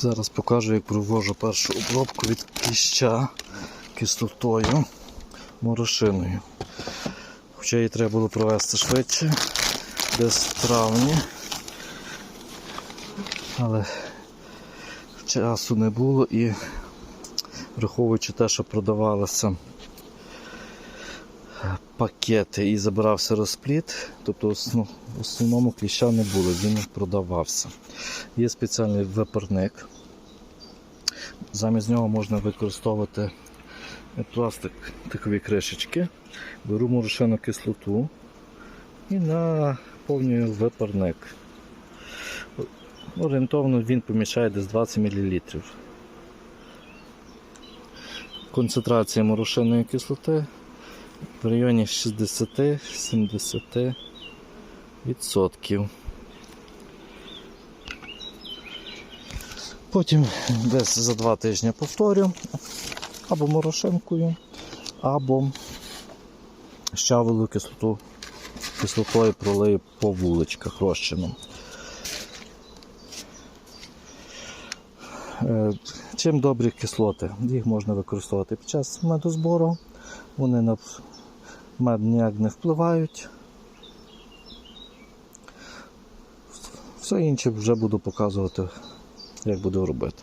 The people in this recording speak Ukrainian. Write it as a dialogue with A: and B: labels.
A: Зараз покажу, як провожу першу обробку від кліща кислотою морошиною. Хоча її треба було провести швидше, в травні. Але часу не було і враховуючи те, що продавалися пакети і забирався розпліт, тобто в основному кліща не було, він продавався. Є спеціальний випарник. Замість нього можна використовувати пластикові кришечки. Беру морошину кислоту і наповнюю випарник. Орієнтовно він поміщає десь 20 мл. Концентрація морошинної кислоти в районі 60-70%. відсотків. Потім десь за два тижні повторю або морошинкою, або щавелу кислоту, кислотою пролию по вуличках розчином. Е, Чим добрі кислоти? Їх можна використовувати під час медозбору. Вони на мед ніяк не впливають. Все інше вже буду показувати, як буду робити.